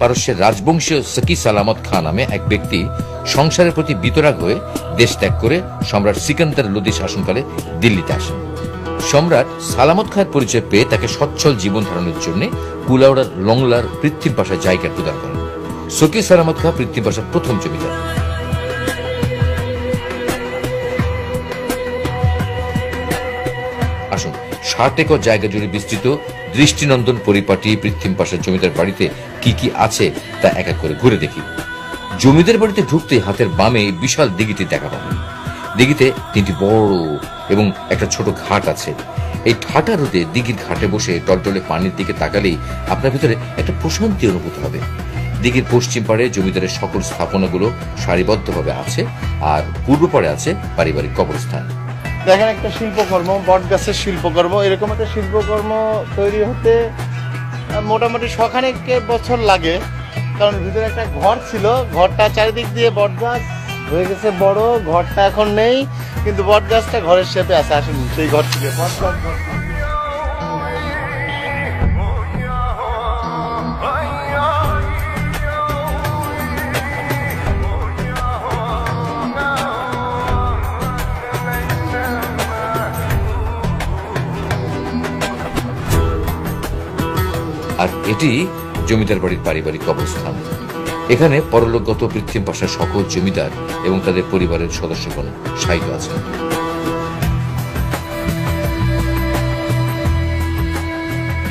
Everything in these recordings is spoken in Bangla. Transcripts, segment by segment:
পারস্যের রাজবংশীয় সকি সালামত খান নামে এক ব্যক্তি সংসারের প্রতি বিতরাগ হয়ে দেশ ত্যাগ করে সম্রাট সিকান্দার লোদি শাসনকালে দিল্লিতে আসেন। সম্রাট সালামত খাঁর পরিচয় পেয়ে তাকে সচ্ছল জীবন ধারণের জন্য কুলাউড়ার লংলার পৃথিবী বাসায় জায়গা প্রদান করেন। সকি সালামত খা পৃথিবী বাসার প্রথম জমিদার। আসুন ষাট একর জায়গা জুড়ে বিস্তৃত দৃষ্টিনন্দন পরিপাটি পৃথিবী পাশের জমিদার বাড়িতে কি কি আছে তা এক এক করে ঘুরে দেখি। জমিদার বাড়িতে ঢুকতে হাতের বামে বিশাল দিঘিটি দেখা পাবেন। দিঘিতে তিনটি বড় এবং একটা ছোট ঘাট আছে। এই ঠাটা রোদে দিঘির ঘাটে বসে টলটলে পানির দিকে তাকালেই আপনার ভিতরে একটা প্রশান্তি অনুভূত হবে। দিঘির পশ্চিম পাড়ে জমিদারের সকল স্থাপনাগুলো সারিবদ্ধভাবে আছে আর পূর্ব পাড়ে আছে পারিবারিক কবরস্থান। দেখেন একটা শিল্পকর্ম, বট গাছের শিল্পকর্ম, এরকম একটা শিল্পকর্ম তৈরি হতে মোটামুটি শখানেক বছর লাগে, কারণ ভিতরে একটা ঘর ছিল, ঘরটা চারিদিক দিয়ে বট গাছ হয়ে গেছে বড়, ঘরটা এখন নেই, কিন্তু বট গাছটা ঘরের শেপে আছে, আসেন সেই ঘর থেকে। বট গাছ। আর এটি জমিদার বাড়ির পারিবারিক অবস্থান। এখানে পরলোকগত পৃথিবী পাশার সকল জমিদার এবং তাদের পরিবারের সদস্যগণ শায়িত আছেন।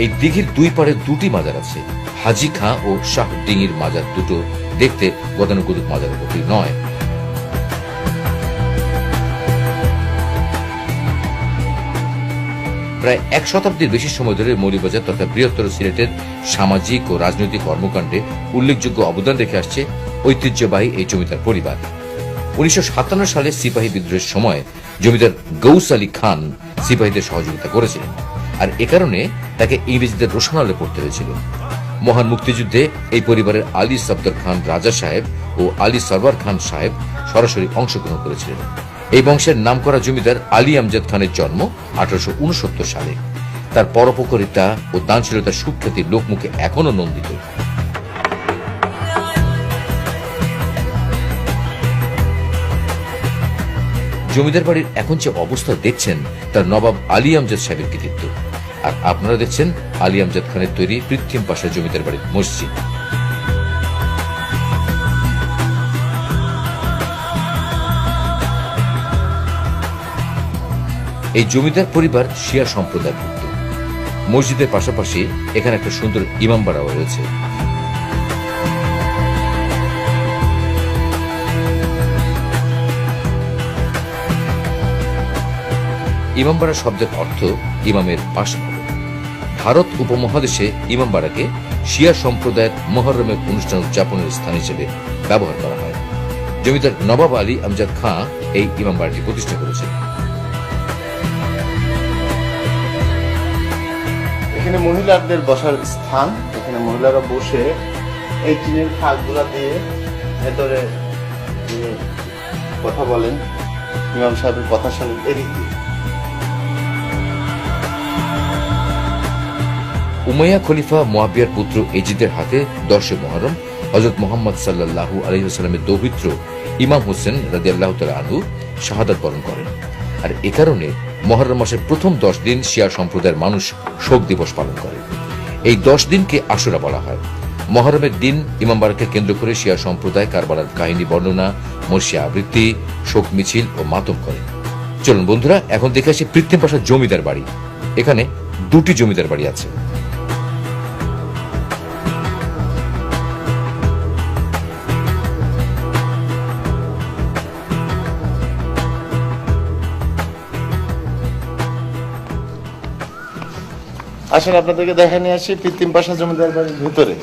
এই দিঘির দুই পারে দুটি মাজার আছে। হাজি খাঁ ও শাহ ডিঙির মাজার দুটো দেখতে গতানুগতিক মাজারের প্রতি নয়। প্রায় এক শতাব্দীর বেশি সময় ধরে মৌলিবাজার তথা বৃহত্তর সিলেটের সামাজিক ও রাজনৈতিক কর্মকাণ্ডে উল্লেখযোগ্য অবদান রেখে আসছে ঐতিহ্যবাহী এই জমিদার পরিবার। উনিশশো সাতান্ন সালে সিপাহী বিদ্রোহের সময় জমিদার গৌস আলী খান সিপাহীদের সহযোগিতা করেছিলেন আর এ কারণে তাকে ইংরেজদের রোশনালে পড়তে হয়েছিল। মহান মুক্তিযুদ্ধে এই পরিবারের আলী সফদর খান রাজা সাহেব ও আলী সরবার খান সাহেব সরাসরি অংশগ্রহণ করেছিলেন। এই বংশের নামকরা জমিদার আলী আমজাদ খানের জন্ম আঠারোশো সালে। তার পরোপকারিতা ও দানশীলতার সুখ্যাতি লোকমুখে এখনও নন্দিত। জমিদার বাড়ির এখন যে অবস্থা দেখছেন, তার নবাব আলী আমজাদ সাহেবের কৃতিত্ব। আর আপনারা দেখছেন আলী আমজাদ খানের তৈরি কৃত্রিম পাশা জমিদার বাড়ির মসজিদ। এই জমিদার পরিবার শিয়া সম্প্রদায়ভুক্ত। মসজিদের পাশাপাশি এখানে একটা সুন্দর ইমামবাড়াও রয়েছে। ইমামবাড়া শব্দের অর্থ ইমামের বাসভবন ভারত উপমহাদেশে ইমামবাড়াকে শিয়া সম্প্রদায়ের মহরমের অনুষ্ঠান উদযাপনের স্থান হিসেবে ব্যবহার করা হয়। জমিদার নবাব আলী আমজাদ খাঁ এই ইমামবাড়াটি প্রতিষ্ঠা করেছেন। এখানে মহিলাদের বসার স্থান। এখানে মহিলারা বসে এই টিনের খাটগুলা দিয়ে ভেতরে কথা বলেন, ইমাম সাহেবের কথা শোনেন, এদিক উমাইয়া খলিফা মোয়াবিয়ার পুত্র এজিদের হাতে দশে মহরম হজরত মোহাম্মদ সাল্লাল্লাহু আলহিহাস্লামের দৌহিত্র ইমাম হোসেন রাদিয়াল্লাহু তাআলা আনহু শাহাদাত বরণ করেন। আর এ কারণে মহরম মাসের প্রথম দশ দিন শিয়া সম্প্রদায়ের মানুষ শোক দিবস পালন করে। এই দশ দিনকে আশুরা বলা হয়। মহরমের দিন ইমামবাড়াকে কেন্দ্র করে শিয়া সম্প্রদায় কারবালার কাহিনী, বর্ণনা মর্ষিয়া আবৃত্তি, শোক মিছিল ও মাতব করে। চলুন বন্ধুরা, এখন দেখে আসি পৃথিবী পাশা জমিদার বাড়ি। এখানে দুটি জমিদার বাড়ি আছে। আসেন, আপনাদেরকে দেখা নিয়ে আসি কৃত্রিম পাশা জমিদার বাড়ির ভিতরে।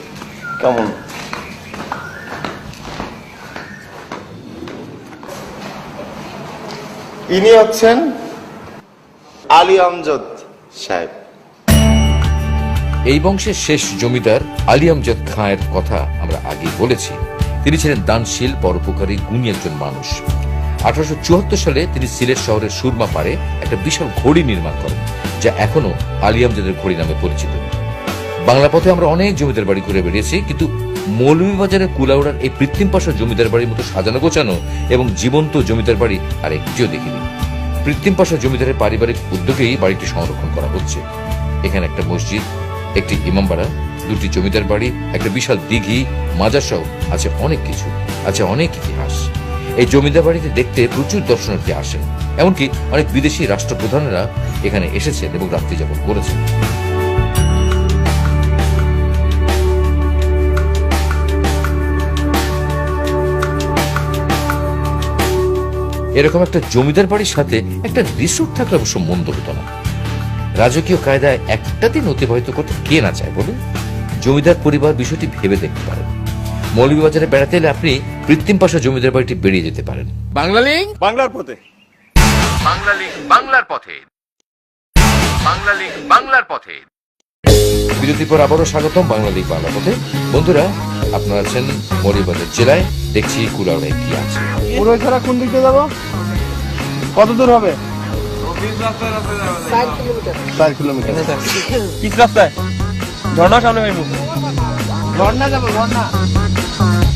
কেমন? ইনি হচ্ছেন আলী আমজদ সাহেব। এই বংশের শেষ জমিদার আলী আমজাদ খাঁয়ের কথা আমরা আগে বলেছি। তিনি ছিলেন দানশীল, পরোপকারী, গুণী একজন মানুষ। আঠারোশো চুয়াত্তর সালে তিনি সিলেট শহরের সুরমা পাড়ে একটা বিশাল ঘড়ি নির্মাণ করেন, যা এখনও আলিয়ামজাদের ঘড়ি নামে পরিচিত। বাংলা পথে আমরা অনেক জমিদার বাড়ি ঘুরে বেরিয়েছি কিন্তু মৌলভীবাজারের কুলাউড়ার এই কৃত্রিম পাশা জমিদার বাড়ির মতো সাজানো গোছানো এবং জীবন্ত জমিদার বাড়ি আর একটিও দেখিনি। কৃত্রিম পাশা জমিদারের পারিবারিক উদ্যোগেই বাড়িটি সংরক্ষণ করা হচ্ছে। এখানে একটা মসজিদ, একটি ইমামবাড়া, দুটি জমিদার বাড়ি, একটা বিশাল দিঘি, মাজার সহ আছে অনেক কিছু, আছে অনেক ইতিহাস। এই জমিদার বাড়িতে দেখতে প্রচুর দর্শনার্থী আসেন এমনকি অনেক বিদেশি রাষ্ট্রপ্রধানেরা এখানে এসেছেন এবং রাত্রি যাপন করেছেন। এরকম একটা জমিদার বাড়ির সাথে একটা রিসোর্ট থাকলে অবশ্য মন্দ হতো না। রাজকীয় কায়দায় একটা দিন অতিবাহিত করতে কে না চায় বলুন? জমিদার পরিবার বিষয়টি ভেবে দেখতে পারেন। মৌলভীবাজারে বেড়াতে এলে আপনি কৃত্রিম পাশা জমিদার বাড়িটি বেরিয়ে যেতে পারেন। বাংলালিং বাংলার পথে। বাংলা লিগ বাংলার পথে। বাংলা লিগ বাংলার পথে। বিরতির পর আবারও স্বাগতম বাংলা লিগ বাংলা পথে। বন্ধুরা আপনারা আছেন মৌলভীবাজার জেলায় দেখছি কুলাউড়ায় কি আছে। পুরো ছাড়া কোন দিক যাব? কত দূর হবে? চার কিলোমিটার। রাস্তায়? ঝর্ণা সামনে ঝর্ণা যাব ঝর্ণা। Huh.